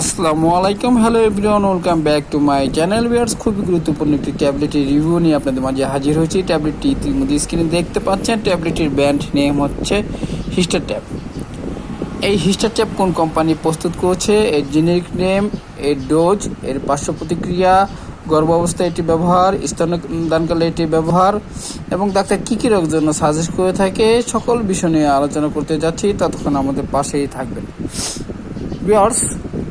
আসসালামু আলাইকুম, hello everyone, welcome back to my channel viewers. খুবই গুরুত্বপূর্ণ একটি ট্যাবলেটের রিভিউ নিয়ে আপনাদের মাঝে হাজির হয়েছি। ট্যাবলেটটি ইতিমধ্যে স্ক্রিনে দেখতে পাচ্ছেন। ট্যাবলেটের ব্র্যান্ড নেম হচ্ছে হিস্টার ট্যাব। এই হিস্টার ট্যাব কোন কোম্পানি প্রস্তুত করেছে? এর জেনেরিক নেম, এর ডোজ, এর পার্শ্ব প্রতিক্রিয়া গর্ভ অবস্থায় এটি ব্যবহার স্তনদানকালে এটি ব্যবহার, এবং ডাক্তার কী কী রোগের জন্য সাজেস্ট করে থাকে, সকল বিষয় নিয়ে আলোচনা করতে যাচ্ছি। ততক্ষণ আমাদের পাশেই থাকবেন। ভিউয়ার্স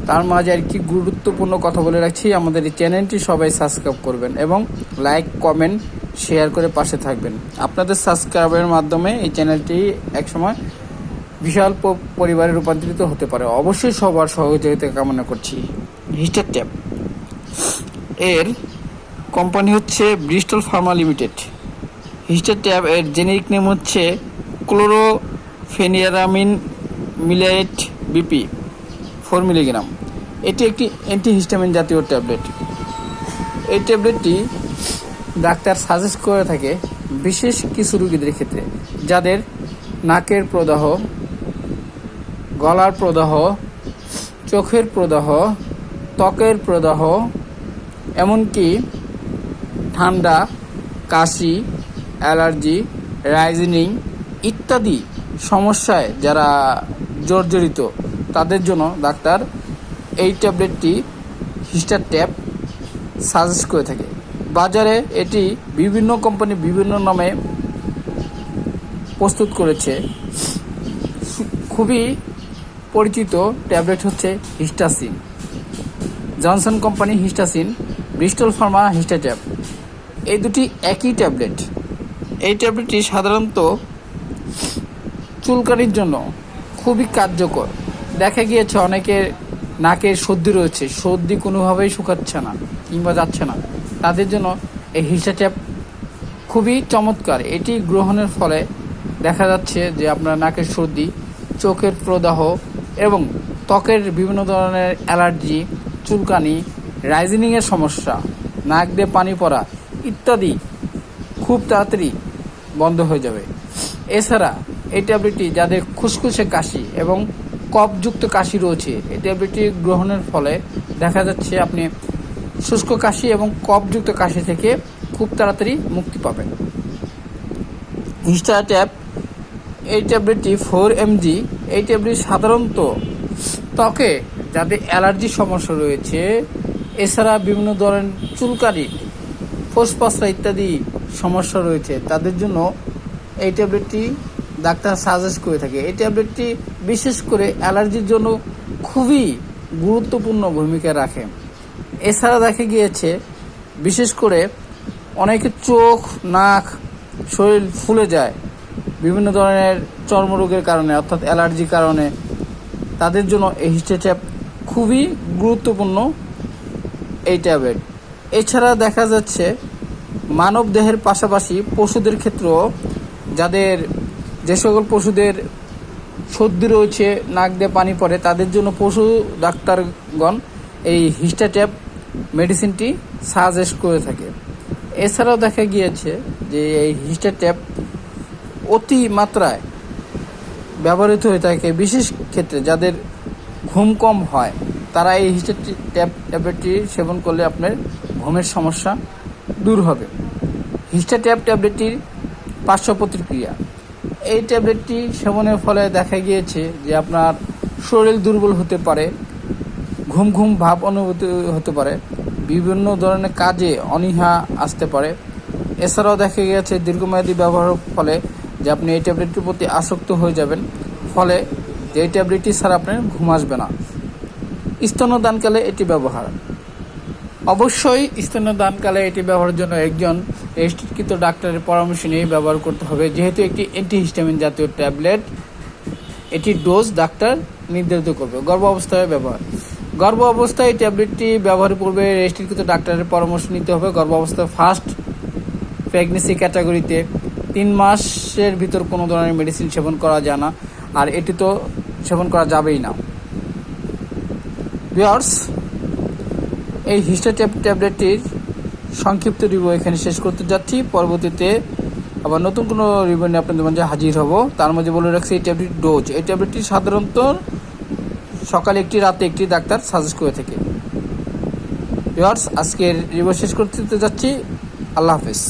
তার মাঝে আর কি গুরুত্বপূর্ণ কথা বলে রাখছি। আমাদের এই চ্যানেলটি সবাই সাবস্ক্রাইব করবেন এবং লাইক কমেন্ট শেয়ার করে পাশে থাকবেন। আপনাদের সাবস্ক্রাইবের মাধ্যমে এই চ্যানেলটি একসময় বিশাল পরিবারে রূপান্তরিত হতে পারে। অবশ্যই সবার সহযোগিতা কামনা করছি। হিস্টার ট্যাব এর কোম্পানি হচ্ছে Bristol Pharma Limited. Histar tab এর জেনেরিক নেম হচ্ছে chlorpheniramine maleate BP. Four milligram. এটি একটি অ্যান্টিহিস্টামিন জাতীয় ট্যাবলেট এই ট্যাবলেটটি ডাক্তার সাজেস্ট করে থাকে বিশেষ কিছু রোগীদের ক্ষেত্রে, যাদের নাকের প্রদাহ, গলার প্রদাহ, চোখের প্রদাহ, ত্বকের প্রদাহ, এমনকি ঠান্ডা, কাশি, অ্যালার্জি, রাইজিনিং ইত্যাদি সমস্যায় যারা জর্জরিত তাদের জন্য ডাক্তার এই ট্যাবলেটটি হিস্টার ট্যাব সাজেস্ট করে থাকে। বাজারে এটি বিভিন্ন কোম্পানি বিভিন্ন নামে প্রস্তুত করেছে। খুবই পরিচিত ট্যাবলেট হচ্ছে Histacin. Johnson company Histacin, Bristol Pharma Histatab এই দুটি একই ট্যাবলেট। এই ট্যাবলেটটি সাধারণত চুলকানির জন্য খুবই কার্যকর। দেখা গিয়েছে অনেকের নাকের সর্দি রয়েছে। সর্দি কোনোভাবেই শুকাচ্ছে না কিংবা যাচ্ছে না। তাদের জন্য এই হিস্টাট্যাব খুবই চমৎকার। এটি গ্রহণের ফলে দেখা যাচ্ছে যে আপনার নাকের সর্দি, চোখের প্রদাহ এবং ত্বকের বিভিন্ন ধরনের অ্যালার্জি, চুলকানি রাইজিনিংয়ের সমস্যা, নাক দিয়ে পানি পড়া ইত্যাদি খুব তাড়াতাড়ি বন্ধ হয়ে যাবে। এছাড়া এই ট্যাবলেটটি যাদের খুসখুসে কাশি এবং কফযুক্ত কাশি রয়েছে। এই ট্যাবলেটটি গ্রহণের ফলে দেখা যাচ্ছে আপনি শুষ্ক কাশি এবং কফযুক্ত কাশি থেকে খুব তাড়াতাড়ি মুক্তি পাবেন। ইনস্টা ট্যাব, এই ট্যাবলেটটি ফোর এমজি, এই ট্যাবলেট সাধারণত ত্বকে যাদের অ্যালার্জি সমস্যা রয়েছে, এছাড়া বিভিন্ন ধরনের চুলকানি ফোসফাসরা ইত্যাদি সমস্যা রয়েছে, তাদের জন্য এই ট্যাবলেটটি ডাক্তার সাজেস্ট করে থাকে। এই ট্যাবলেটটি বিশেষ করে অ্যালার্জির জন্য খুবই গুরুত্বপূর্ণ ভূমিকা রাখে। এছাড়া দেখা গিয়েছে, বিশেষ করে অনেকের চোখ, নাক, শরীর ফুলে যায়। বিভিন্ন ধরনের চর্মরোগের কারণে, অর্থাৎ অ্যালার্জির কারণে। তাদের জন্য এই হিস্টেট্যাপ খুবই গুরুত্বপূর্ণ এই ট্যাবলেট এছাড়া দেখা যাচ্ছে মানব দেহের পাশাপাশি পশুদের ক্ষেত্রেও যাদের যে সকল পশুদের সর্দি রয়েছে, নাক দিয়ে পানি পড়ে, তাদের জন্য পশু ডাক্তারগণ এই হিস্টাট্যাপ মেডিসিনটি সাজেস্ট করে থাকে। এছাড়াও দেখা গিয়েছে যে এই হিস্টাট্যাপ অতি মাত্রায় ব্যবহৃত হয়ে থাকে, বিশেষ ক্ষেত্রে যাদের ঘুম কম হয়, তারা এই হিস্টার ট্যাব ট্যাবলেটটি সেবন করলে আপনার ঘুমের সমস্যা দূর হবে। হিস্টা ট্যাব ট্যাবলেটটির পার্শ্ব প্রতিক্রিয়া এই ট্যাবলেটটি সেবনের ফলে দেখা গিয়েছে যে আপনার শরীর দুর্বল হতে পারে, ঘুম ঘুম ভাব অনুভূতি হতে পারে, বিভিন্ন ধরনের কাজে অনীহা আসতে পারে। এছাড়াও দেখা গিয়েছে দীর্ঘমেয়াদী ব্যবহারের ফলে যে আপনি এই ট্যাবলেটটির প্রতি আসক্ত হয়ে যাবেন, ফলে যে এই ট্যাবলেটটি ছাড়া আপনার ঘুম আসবে না। স্তনদানকালে এটি ব্যবহার। অবশ্যই স্তনদানকালে এটি ব্যবহারের জন্য একজন রেজিস্ট্রিকৃত ডাক্তারের পরামর্শ নিয়ে ব্যবহার করতে হবে। যেহেতু একটি অ্যান্টিহিস্টামিন জাতীয় ট্যাবলেট এটির ডোজ ডাক্তার নির্ধারিত করবে, গর্ভ অবস্থায় ব্যবহার। গর্ভ অবস্থায় এই ট্যাবলেটটি ব্যবহারের পূর্বে রেজিস্ট্রিকৃত ডাক্তারের পরামর্শ নিতে হবে। গর্ভ অবস্থায় ফার্স্ট প্রেগনেন্সি ক্যাটাগরিতে তিন মাসের ভিতর কোনো ধরনের মেডিসিন সেবন করা যায় না, আর এটি তো সেবন করা যাবেই না। এই হিস্টোট্যাপ ট্যাবলেটটির সংক্ষিপ্ত রিভিউ এখানে শেষ করতে যাচ্ছি। পরবর্তীতে আবার নতুন কোনো রিভিউ নিয়ে আপনাদের মাঝে হাজির হব। তার মধ্যে বলে রাখছি, এই ট্যাবলেট ডোজ এই ট্যাবলেটটি সাধারণত সকালে একটি, রাতে একটি ডাক্তার সাজেস্ট করে থাকে। ইয়ার্স আজকের রিভিউ শেষ করতে যাচ্ছি। আল্লাহ হাফেজ।